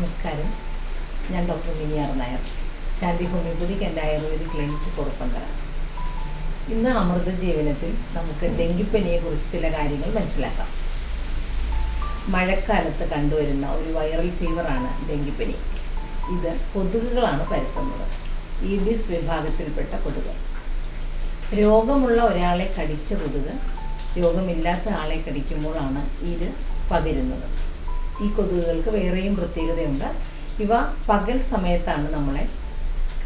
നമസ്കാരം. ഞാൻ ഡോക്ടർ മിനിയാർ നായർ ശാന്തി ഹോമിയോപ്പതിക് എന്റെ ആയുർവേദ ക്ലിനിക്ക് കൊടുപ്പന്തറ. ഇന്ന് അമൃത ജീവനത്തിൽ നമുക്ക് ഡെങ്കിപ്പനിയെ കുറിച്ച് ചില കാര്യങ്ങൾ മനസ്സിലാക്കാം. മഴക്കാലത്ത് കണ്ടുവരുന്ന ഒരു വൈറൽ ഫീവറാണ് ഡെങ്കിപ്പനി. ഇത് കൊതുകുകളാണ് പരത്തുന്നത്. ഈഡിസ് വിഭാഗത്തിൽപ്പെട്ട കൊതുക്. രോഗമുള്ള ഒരാളെ കടിച്ച കൊതുക് രോഗമില്ലാത്ത ആളെ കടിക്കുമ്പോഴാണ് ഇത് പകരുന്നത്. ഈ കൊതുകുകൾക്ക് വേറെയും പ്രത്യേകതയുണ്ട്. ഇവ പകൽ സമയത്താണ് നമ്മളെ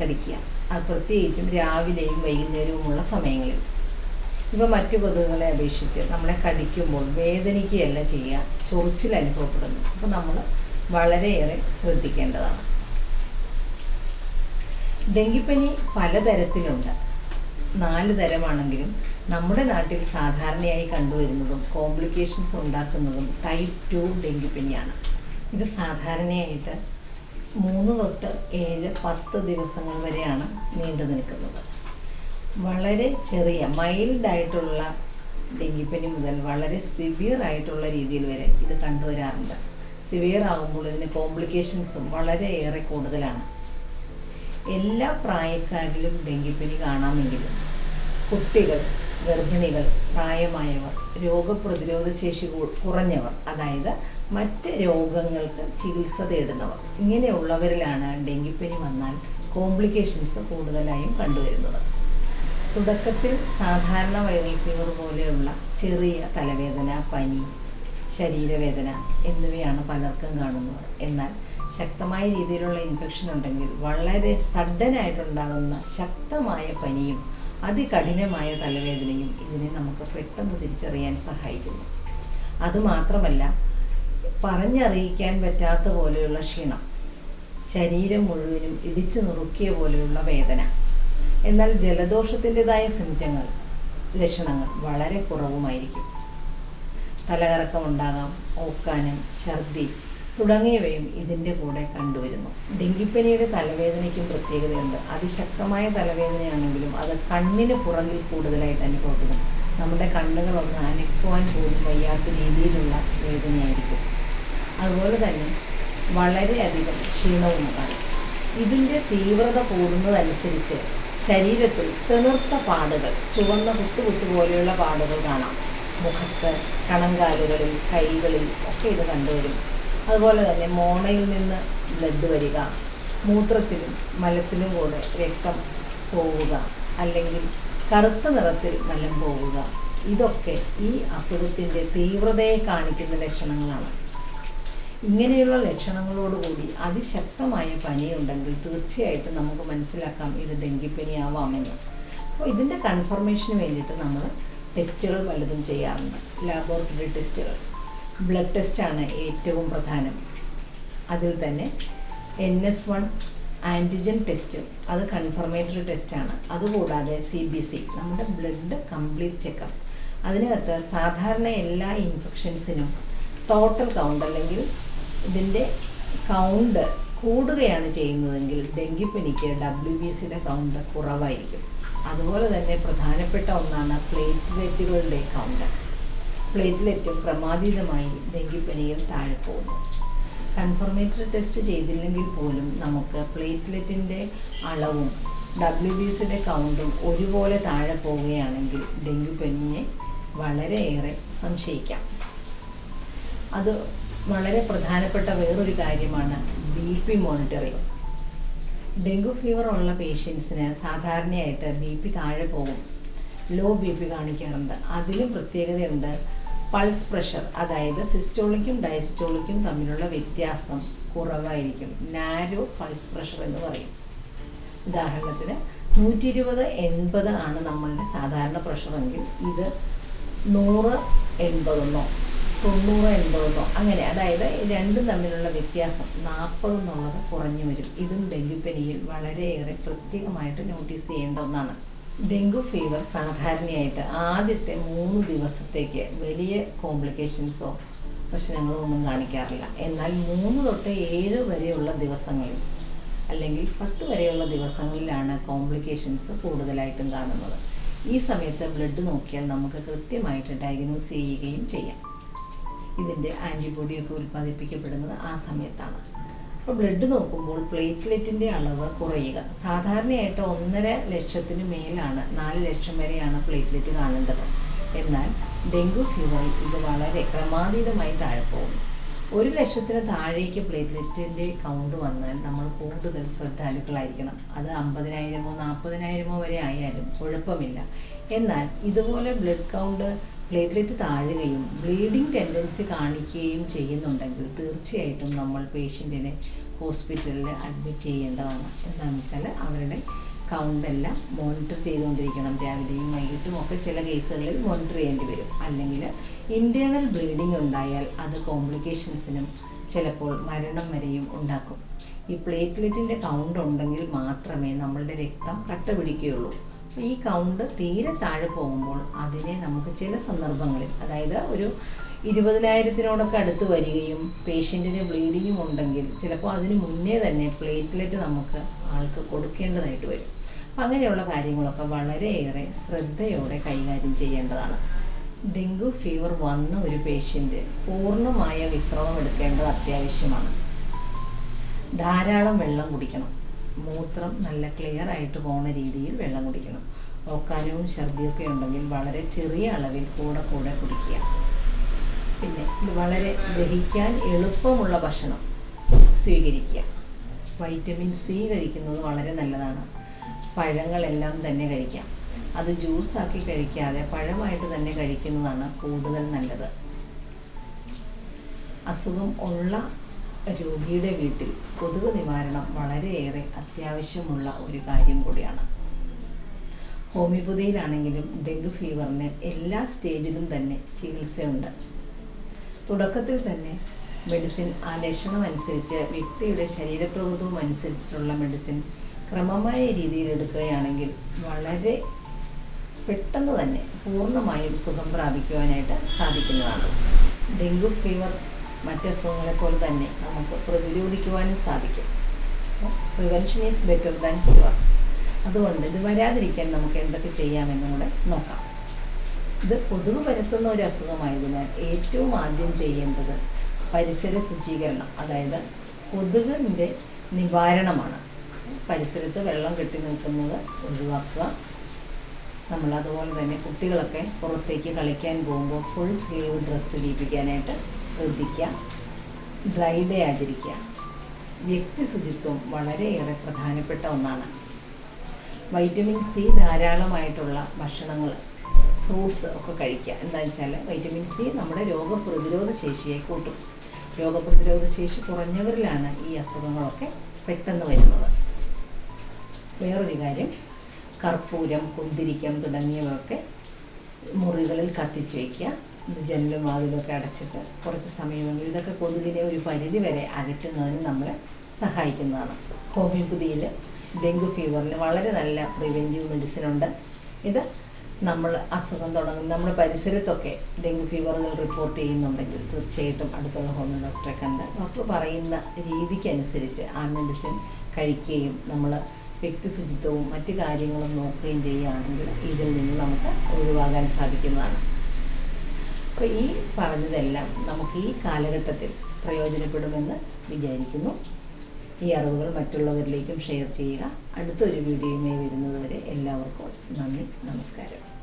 കടിക്കുക. അത് പ്രത്യേകിച്ചും രാവിലെയും വൈകുന്നേരവുമുള്ള സമയങ്ങളിൽ. ഇവ മറ്റു കൊതുകുകളെ അപേക്ഷിച്ച് നമ്മളെ കടിക്കുമ്പോൾ വേദനിക്കുകയല്ല ചെയ്യുക. ചൊറിച്ചിൽ അനുഭവപ്പെടുന്നു. അപ്പോൾ നമ്മൾ വളരെയേറെ ശ്രദ്ധിക്കേണ്ടതാണ്. ഡെങ്കിപ്പനി പലതരത്തിലുണ്ട്. നാല് തരമാണെങ്കിലും നമ്മുടെ നാട്ടിൽ സാധാരണയായി കണ്ടുവരുന്നതും കോംപ്ലിക്കേഷൻസ് ഉണ്ടാക്കുന്നതും ടൈപ്പ് ടു ഡെങ്കിപ്പനിയാണ്. ഇത് സാധാരണയായിട്ട് മൂന്ന് തൊട്ട് ഏഴ് പത്ത് ദിവസങ്ങൾ വരെയാണ് നീണ്ടു നിൽക്കുന്നത്. വളരെ ചെറിയ മൈൽഡായിട്ടുള്ള ഡെങ്കിപ്പനി മുതൽ വളരെ സിവിയർ ആയിട്ടുള്ള രീതിയിൽ വരെ ഇത് കണ്ടുവരാറുണ്ട്. സിവിയർ ആകുമ്പോൾ ഇതിന് കോംപ്ലിക്കേഷൻസും വളരെയേറെ കൂടുതലാണ്. എല്ലാ പ്രായക്കാരിലും ഡെങ്കിപ്പനി കാണാമെങ്കിലും കുട്ടികൾ ഗർഭിണികൾ പ്രായമായവർ രോഗപ്രതിരോധ ശേഷി കുറഞ്ഞവർ അതായത് മറ്റ് രോഗങ്ങൾക്ക് ചികിത്സ തേടുന്നവർ. ഇങ്ങനെയുള്ളവരിലാണ് ഡെങ്കിപ്പനി വന്നാൽ കോംപ്ലിക്കേഷൻസ് കൂടുതലായും കണ്ടുവരുന്നത്. തുടക്കത്തിൽ സാധാരണ വൈറൽ ഫീവർ പോലെയുള്ള ചെറിയ തലവേദന പനി ശരീരവേദന എന്നിവയാണ് പലർക്കും കാണുന്നത്. എന്നാൽ ശക്തമായ രീതിയിലുള്ള ഇൻഫെക്ഷൻ ഉണ്ടെങ്കിൽ വളരെ സഡനായിട്ടുണ്ടാകുന്ന ശക്തമായ പനിയും അതികഠിനമായ തലവേദനയും ഇതിനെ നമുക്ക് പെട്ടെന്ന് തിരിച്ചറിയാൻ സഹായിക്കുന്നു. അതുമാത്രമല്ല പറഞ്ഞറിയിക്കാൻ പറ്റാത്ത പോലെയുള്ള ക്ഷീണം ശരീരം മുഴുവനും ഇടിച്ചു നുറുക്കിയ പോലെയുള്ള വേദന. എന്നാൽ ജലദോഷത്തിന്റെതായ സിംറ്റങ്ങൾ ലക്ഷണങ്ങൾ വളരെ കുറവുമായിരിക്കും. തലകറക്കമുണ്ടാകാം ഓക്കാനം ഛർദി തുടങ്ങിയവയും ഇതിന്റെ കൂടെ കണ്ടുവരുന്നു. ഡെങ്കിപ്പനിയുടെ തലവേദനയ്ക്കും പ്രത്യേകതയുണ്ട്. അതിശക്തമായ തലവേദനയാണെങ്കിലും അത് കണ്ണിന് പുറകിൽ കൂടുതലായിട്ട് അനുഭവപ്പെടും നമ്മുടെ കണ്ണുകളൊന്ന് അനക്കുവാൻ പോലും വയ്യാത്ത രീതിയിലുള്ള വേദനയായിരിക്കും. അതുപോലെ തന്നെ വളരെയധികം ക്ഷീണവും കാണും ഇതിന്റെ തീവ്രത കൂടുന്നതനുസരിച്ച് ശരീരത്തിൽ തിണർത്ത പാടുകൾ ചുവന്ന കുത്തുകുത്തു പോലെയുള്ള പാടുകൾ കാണാം. മുഖത്ത് കണങ്കാലുകളിൽ കൈകളിൽ ഒക്കെ ഇത് കണ്ടുവരും. അതുപോലെ തന്നെ മോണയിൽ നിന്ന് ബ്ലഡ് വരിക മൂത്രത്തിലും മലത്തിലും കൂടെ രക്തം പോവുക അല്ലെങ്കിൽ കറുത്ത നിറത്തിൽ മലം പോവുക. ഇതൊക്കെ ഈ അസുഖത്തിന്റെ തീവ്രതയെ കാണിക്കുന്ന ലക്ഷണങ്ങളാണ്. ഇങ്ങനെയുള്ള ലക്ഷണങ്ങളോടുകൂടി അതിശക്തമായ പനിയുണ്ടെങ്കിൽ തീർച്ചയായിട്ടും നമുക്ക് മനസ്സിലാക്കാം ഇത് ഡെങ്കിപ്പനി ആവാമെന്ന് അപ്പോൾ ഇതിന്റെ കൺഫർമേഷന് വേണ്ടിയിട്ട് നമ്മൾ ടെസ്റ്റുകൾ പലതും ചെയ്യാറുണ്ട്. ലാബോറട്ടറി ടെസ്റ്റുകൾ ബ്ലഡ് ടെസ്റ്റാണ് ഏറ്റവും പ്രധാനം. അതിൽ തന്നെ N S one antigen test അത് കൺഫർമേറ്ററി ടെസ്റ്റാണ് അതുകൂടാതെ സി ബി സി നമ്മുടെ ബ്ലഡ് കംപ്ലീറ്റ് ചെക്കപ്പ് അതിനകത്ത് സാധാരണ എല്ലാ ഇൻഫെക്ഷൻസിനും ടോട്ടൽ കൗണ്ട് അല്ലെങ്കിൽ ഇതിന്റെ കൗണ്ട് കൂടുകയാണ് ചെയ്യുന്നതെങ്കിൽ ഡെങ്കിപ്പനിക്ക് ഡബ്ല്യു ബി സിയുടെ കൗണ്ട് കുറവായിരിക്കും. അതുപോലെ തന്നെ പ്രധാനപ്പെട്ട ഒന്നാണ് പ്ലേറ്റ്ലെറ്റുകളുടെ കൗണ്ട് പ്ലേറ്റ്ലെറ്റും ക്രമാതീതമായി ഡെങ്കിപ്പനിയിൽ താഴെ പോകുന്നു. കൺഫർമേറ്ററി ടെസ്റ്റ് ചെയ്തില്ലെങ്കിൽ പോലും നമുക്ക് പ്ലേറ്റ്ലെറ്റിന്റെ അളവും ഡബ്ല്യു ബി സിയുടെ കൗണ്ടും ഒരുപോലെ താഴെ പോവുകയാണെങ്കിൽ ഡെങ്കിപ്പനിയെ വളരെയേറെ സംശയിക്കാം. അത് വളരെ പ്രധാനപ്പെട്ട വേറൊരു കാര്യമാണ് B P monitoring dengue fever ഉള്ള പേഷ്യൻസിന് സാധാരണയായിട്ട് ബി പി താഴെ പോകും. ലോ ബി പി കാണിക്കാറുണ്ട്. അതിലും പ്രത്യേകതയുണ്ട് പൾസ് പ്രഷർ അതായത് സിസ്റ്റോളിക്കും ഡയസ്റ്റോളിക്കും തമ്മിലുള്ള വ്യത്യാസം കുറവായിരിക്കും. നാരോ പൾസ് പ്രഷർ എന്ന് പറയും. ഉദാഹരണത്തിന് നൂറ്റി ഇരുപത് എൺപത് ആണ് നമ്മളുടെ സാധാരണ പ്രഷറെങ്കിൽ ഇത് നൂറ് എൺപതെന്നോ തൊണ്ണൂറ് എൺപതെന്നോ അങ്ങനെ അതായത് രണ്ടും തമ്മിലുള്ള വ്യത്യാസം നാൽപ്പത് എന്നുള്ളത് കുറഞ്ഞു വരും. ഇതും ഡെങ്കിപ്പനിയിൽ വളരെയേറെ പ്രത്യേകമായിട്ട് നോട്ടീസ് ചെയ്യേണ്ട ഒന്നാണ്. ഡെങ്കു ഫീവർ സാധാരണയായിട്ട് ആദ്യത്തെ മൂന്ന് ദിവസത്തേക്ക് വലിയ കോംപ്ലിക്കേഷൻസോ പ്രശ്നങ്ങളോ ഒന്നും കാണിക്കാറില്ല. എന്നാൽ മൂന്ന് തൊട്ട് ഏഴ് വരെയുള്ള ദിവസങ്ങളിൽ അല്ലെങ്കിൽ പത്ത് വരെയുള്ള ദിവസങ്ങളിലാണ് കോംപ്ലിക്കേഷൻസ് കൂടുതലായിട്ടും കാണുന്നത്. ഈ സമയത്ത് ബ്ലഡ് നോക്കിയാൽ നമുക്ക് കൃത്യമായിട്ട് ഡയഗ്നോസ് ചെയ്യുകയും ചെയ്യാം. ഇതിന്റെ ആന്റിബോഡിയൊക്കെ ഉൽപ്പാദിപ്പിക്കപ്പെടുന്നത് ആ സമയത്താണ്. അപ്പോൾ ബ്ലഡ് നോക്കുമ്പോൾ പ്ലേറ്റ്ലെറ്റിന്റെ അളവ് കുറയുക. സാധാരണയായിട്ട് ഒന്നര ലക്ഷത്തിന് മേലാണ് നാല് ലക്ഷം വരെയാണ് പ്ലേറ്റ്ലെറ്റ് കാണേണ്ടത്. എന്നാൽ ഡെങ്കു ഫീവറിൽ ഇത് വളരെ ക്രമാതീതമായി താഴെ പോകുന്നു. ഒരു ലക്ഷത്തിന് താഴേക്ക് പ്ലേറ്റ്ലെറ്റിന്റെ കൗണ്ട് വന്നാൽ നമ്മൾ കൂടുതൽ ശ്രദ്ധാലുക്കളായിരിക്കണം. അത് അമ്പതിനായിരമോ നാൽപ്പതിനായിരമോ വരെ ആയാലും കുഴപ്പമില്ല. എന്നാൽ ഇതുപോലെ ബ്ലഡ് കൗണ്ട് പ്ലേറ്റ്ലെറ്റ് താഴുകയും ബ്ലീഡിംഗ് ടെൻഡൻസി കാണിക്കുകയും ചെയ്യുന്നുണ്ടെങ്കിൽ തീർച്ചയായിട്ടും നമ്മൾ പേഷ്യന്റിനെ ഹോസ്പിറ്റലിൽ അഡ്മിറ്റ് ചെയ്യേണ്ടതാണ്. എന്താണെന്ന് വെച്ചാൽ അവരുടെ കൗണ്ടെല്ലാം മോണിറ്റർ ചെയ്തുകൊണ്ടിരിക്കണം. രാവിലെയും വൈകിട്ടും ഒക്കെ ചില കേസുകളിൽ മോണിറ്റർ ചെയ്യേണ്ടി വരും. അല്ലെങ്കിൽ ഇന്റേർണൽ ബ്ലീഡിംഗ് ഉണ്ടായാൽ അത് കോംപ്ലിക്കേഷൻസിനും ചിലപ്പോൾ മരണം വരെയും ഉണ്ടാക്കും. ഈ പ്ലേറ്റ്ലെറ്റിന്റെ കൗണ്ട് ഉണ്ടെങ്കിൽ മാത്രമേ നമ്മളുടെ രക്തം കട്ട പിടിക്കുകയുള്ളൂ ഈ കൗണ്ട് തീരെ താഴെ പോകുമ്പോൾ അതിനെ നമുക്ക് ചില സന്ദർഭങ്ങളിൽ അതായത് ഒരു ഇരുപതിനായിരത്തിനോടൊക്കെ അടുത്ത് വരികയും പേഷ്യന്റിന് ബ്ലീഡിങ്ങും ഉണ്ടെങ്കിൽ ചിലപ്പോൾ അതിന് മുന്നേ തന്നെ പ്ലേറ്റ്ലെറ്റ് നമുക്ക് ആൾക്ക് കൊടുക്കേണ്ടതായിട്ട് വരും. അപ്പം അങ്ങനെയുള്ള കാര്യങ്ങളൊക്കെ വളരെയേറെ ശ്രദ്ധയോടെ കൈകാര്യം ചെയ്യേണ്ടതാണ്. ഡെങ്കു ഫീവർ വന്ന ഒരു പേഷ്യന്റ് പൂർണമായ വിശ്രമം എടുക്കേണ്ടത് അത്യാവശ്യമാണ്. ധാരാളം വെള്ളം കുടിക്കണം. മൂത്രം നല്ല ക്ലിയർ ആയിട്ട് പോകുന്ന രീതിയിൽ വെള്ളം കുടിക്കണം. ഓക്കാനവും ഛർദിയൊക്കെ ഉണ്ടെങ്കിൽ വളരെ ചെറിയ അളവിൽ കൂടെ കൂടെ കുടിക്കുക. പിന്നെ വളരെ ദഹിക്കാൻ എളുപ്പമുള്ള ഭക്ഷണം സ്വീകരിക്കുക. വൈറ്റമിൻ സി കഴിക്കുന്നത് വളരെ നല്ലതാണ്. പഴങ്ങളെല്ലാം തന്നെ കഴിക്കാം. അത് ജ്യൂസാക്കി കഴിക്കാതെ പഴമായിട്ട് തന്നെ കഴിക്കുന്നതാണ് കൂടുതൽ നല്ലത്. അസുഖം ഉള്ള രോഗിയുടെ വീട്ടിൽ കൊതുക് നിവാരണം വളരെയേറെ അത്യാവശ്യമുള്ള ഒരു കാര്യം കൂടിയാണ്. ഹോമിയോപ്പതിയിലാണെങ്കിലും ഡെങ്കു ഫീവറിന് എല്ലാ സ്റ്റേജിലും തന്നെ ചികിത്സയുണ്ട്. തുടക്കത്തിൽ തന്നെ മെഡിസിൻ ആ ലക്ഷണം അനുസരിച്ച് വ്യക്തിയുടെ ശരീരപ്രകൃതവും അനുസരിച്ചിട്ടുള്ള മെഡിസിൻ ക്രമമായ രീതിയിൽ എടുക്കുകയാണെങ്കിൽ വളരെ പെട്ടെന്ന് തന്നെ പൂർണമായും സുഖം പ്രാപിക്കുവാനായിട്ട് സാധിക്കുന്നതാണ്. ഡെങ്കു ഫീവർ മറ്റസുഖങ്ങളെ പോലെ തന്നെ നമുക്ക് പ്രതിരോധിക്കുവാനും സാധിക്കും. Prevention is better than cure അതുകൊണ്ട് ഇത് വരാതിരിക്കാൻ നമുക്ക് എന്തൊക്കെ ചെയ്യാമെന്നും കൂടെ നോക്കാം. ഇത് കൊതുക് പരത്തുന്ന ഒരു അസുഖമായതിനാൽ ഏറ്റവും ആദ്യം ചെയ്യേണ്ടത് പരിസര ശുചീകരണം അതായത് കൊതുകിന്റെ നിവാരണമാണ്. പരിസരത്ത് വെള്ളം കെട്ടി നിൽക്കുന്നത് ഒഴിവാക്കുക. നമ്മൾ അതുപോലെ തന്നെ കുട്ടികളൊക്കെ പുറത്തേക്ക് കളിക്കാൻ പോകുമ്പോൾ ഫുൾ സ്ലീവ് ഡ്രസ്സ് ഇടിപ്പിക്കാനായിട്ട് ശ്രദ്ധിക്കുക ഡ്രൈ ഡേ ആചരിക്കുക. വ്യക്തി ശുചിത്വം വളരെയേറെ പ്രധാനപ്പെട്ട ഒന്നാണ്. വൈറ്റമിൻ സി ധാരാളമായിട്ടുള്ള ഭക്ഷണങ്ങൾ ഫ്രൂട്ട്സ് ഒക്കെ കഴിക്കുക. എന്താണെന്ന് വെച്ചാൽ വൈറ്റമിൻ സി നമ്മുടെ രോഗപ്രതിരോധ ശേഷിയെ കൂട്ടും. രോഗപ്രതിരോധ ശേഷി കുറഞ്ഞവരിലാണ് ഈ അസുഖങ്ങളൊക്കെ പെട്ടെന്ന് വരുന്നത്. വേറൊരു കാര്യം കർപ്പൂരം കുന്തിരിക്കം തുടങ്ങിയവയൊക്കെ മുറികളിൽ കത്തിച്ച് വയ്ക്കുക ജനലും വാതിലൊക്കെ അടച്ചിട്ട് കുറച്ച് സമയമെങ്കിലും ഇതൊക്കെ കൊതുകിനെ ഒരു പരിധി വരെ അകറ്റുന്നതിന് നമ്മളെ സഹായിക്കുന്നതാണ്. ഹോമിയോപ്പതിയിൽ ഡെങ്കു ഫീവറിന് വളരെ നല്ല പ്രിവെന്റീവ് മെഡിസിൻ ഉണ്ട്. ഇത് നമ്മൾ അസുഖം തുടങ്ങും നമ്മുടെ പരിസരത്തൊക്കെ ഡെങ്കു ഫീവറുകൾ റിപ്പോർട്ട് ചെയ്യുന്നുണ്ടെങ്കിൽ തീർച്ചയായിട്ടും അടുത്തുള്ള ഹോമിയോ ഡോക്ടറെ കണ്ട് ഡോക്ടർ പറയുന്ന രീതിക്കനുസരിച്ച് ആ മെഡിസിൻ കഴിക്കുകയും നമ്മൾ വ്യക്തി ശുചിത്വവും മറ്റു കാര്യങ്ങളും നോക്കുകയും ചെയ്യുകയാണെങ്കിൽ ഇതിൽ നിന്ന് നമുക്ക് ഒഴിവാകാൻ സാധിക്കുന്നതാണ്. അപ്പോൾ ഈ പറഞ്ഞതെല്ലാം നമുക്ക് ഈ കാലഘട്ടത്തിൽ പ്രയോജനപ്പെടുമെന്ന് വിചാരിക്കുന്നു. ഈ അറിവുകൾ മറ്റുള്ളവരിലേക്കും ഷെയർ ചെയ്യുക. അടുത്തൊരു വീഡിയോയുമായി വരുന്നതുവരെ എല്ലാവർക്കും നന്ദി നമസ്കാരം.